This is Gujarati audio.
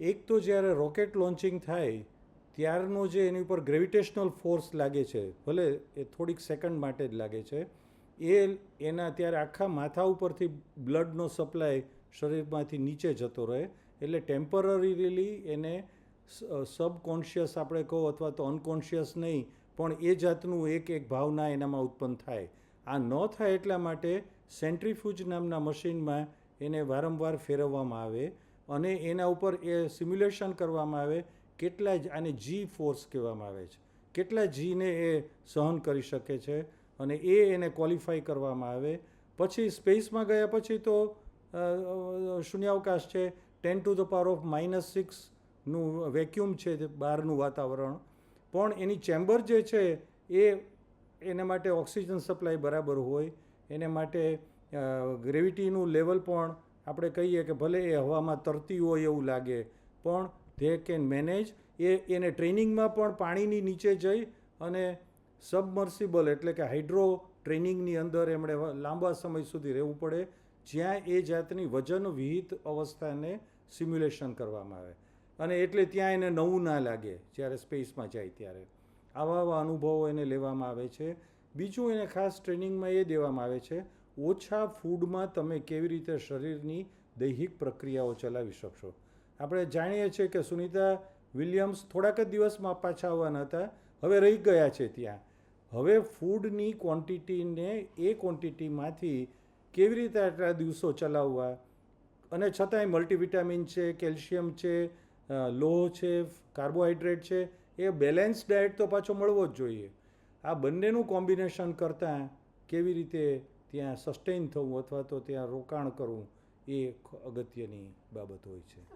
એક તો જ્યારે રોકેટ લોન્ચિંગ થાય, ત્યારનો જે એની ઉપર ગ્રેવિટેશનલ ફોર્સ લાગે છે, ભલે એ થોડીક સેકન્ડ માટે જ લાગે છે, એ એના ત્યારે આખા માથા ઉપરથી બ્લડનો સપ્લાય શરીરમાંથી નીચે જતો રહે, એટલે ટેમ્પરરીલી એને સબકોન્શિયસ આપણે કહો અથવા તો અનકોન્શિયસ નહીં, પણ એ જાતનું એક એક ભાવના એનામાં ઉત્પન્ન થાય. આ ન થાય એટલા માટે સેન્ટ્રીફ્યુજ નામના મશીનમાં એને વારંવાર ફેરવવામાં આવે અને એના ઉપર એ સિમ્યુલેશન કરવામાં આવે કેટલા જ આને જી ફોર્સ કહેવામાં આવે છે. કેટલા જીને એ સહન કરી શકે છે અને એ એને ક્વોલિફાય કરવામાં આવે. પછી સ્પેસમાં ગયા પછી તો શૂન્યાવકાશ છે ten to the power of minus સિક્સનું vacuum છે બહારનું વાતાવરણ. પણ એની ચેમ્બર જે છે એ, એના માટે ઓક્સિજન સપ્લાય બરાબર હોય. એને માટે ગ્રેવિટીનું લેવલ પણ આપણે કહીએ કે ભલે એ હવામાં તરતી હોય એવું લાગે, પણ ધે કેન મેનેજ એ એને ટ્રેનિંગમાં પણ પાણીની નીચે જઈ અને સબમર્સિબલ એટલે કે હાઇડ્રો ટ્રેનિંગની અંદર એમણે લાંબા સમય સુધી રહેવું પડે, જ્યાં એ જાતની વજન વિહિત અવસ્થાને સિમ્યુલેશન કરવામાં આવે. અને એટલે ત્યાં એને નવું ના લાગે જ્યારે સ્પેસમાં જાય ત્યારે. આવા આવા અનુભવો એને લેવામાં આવે છે. બીજું એને ખાસ ટ્રેનિંગમાં એ દેવામાં આવે છે ઓછા ફૂડમાં તમે કેવી રીતે શરીરની દૈહિક પ્રક્રિયાઓ ચલાવી શકશો? આપણે જાણીએ છીએ કે સુનિતા વિલિયમ્સ થોડાક જ દિવસમાં પાછા આવવાના હતા. હવે રહી ગયા છે ત્યાં. હવે ફૂડની ક્વોન્ટિટીને એ ક્વોન્ટિટીમાંથી કેવી રીતે આટલા દિવસો ચલાવવા? અને છતાંય મલ્ટીવિટામિન છે, કેલ્શિયમ છે લોહ છે, કાર્બોહાઈડ્રેટ છે, એ બેલેન્સ ડાયટ તો પાછો મળવો જ જોઈએ. આ બંનેનું કોમ્બિનેશન કરતાં કેવી રીતે ત્યાં સસ્ટેન થવું અથવા તો ત્યાં રોકાણ કરવું એ અગત્યની બાબત હોય છે.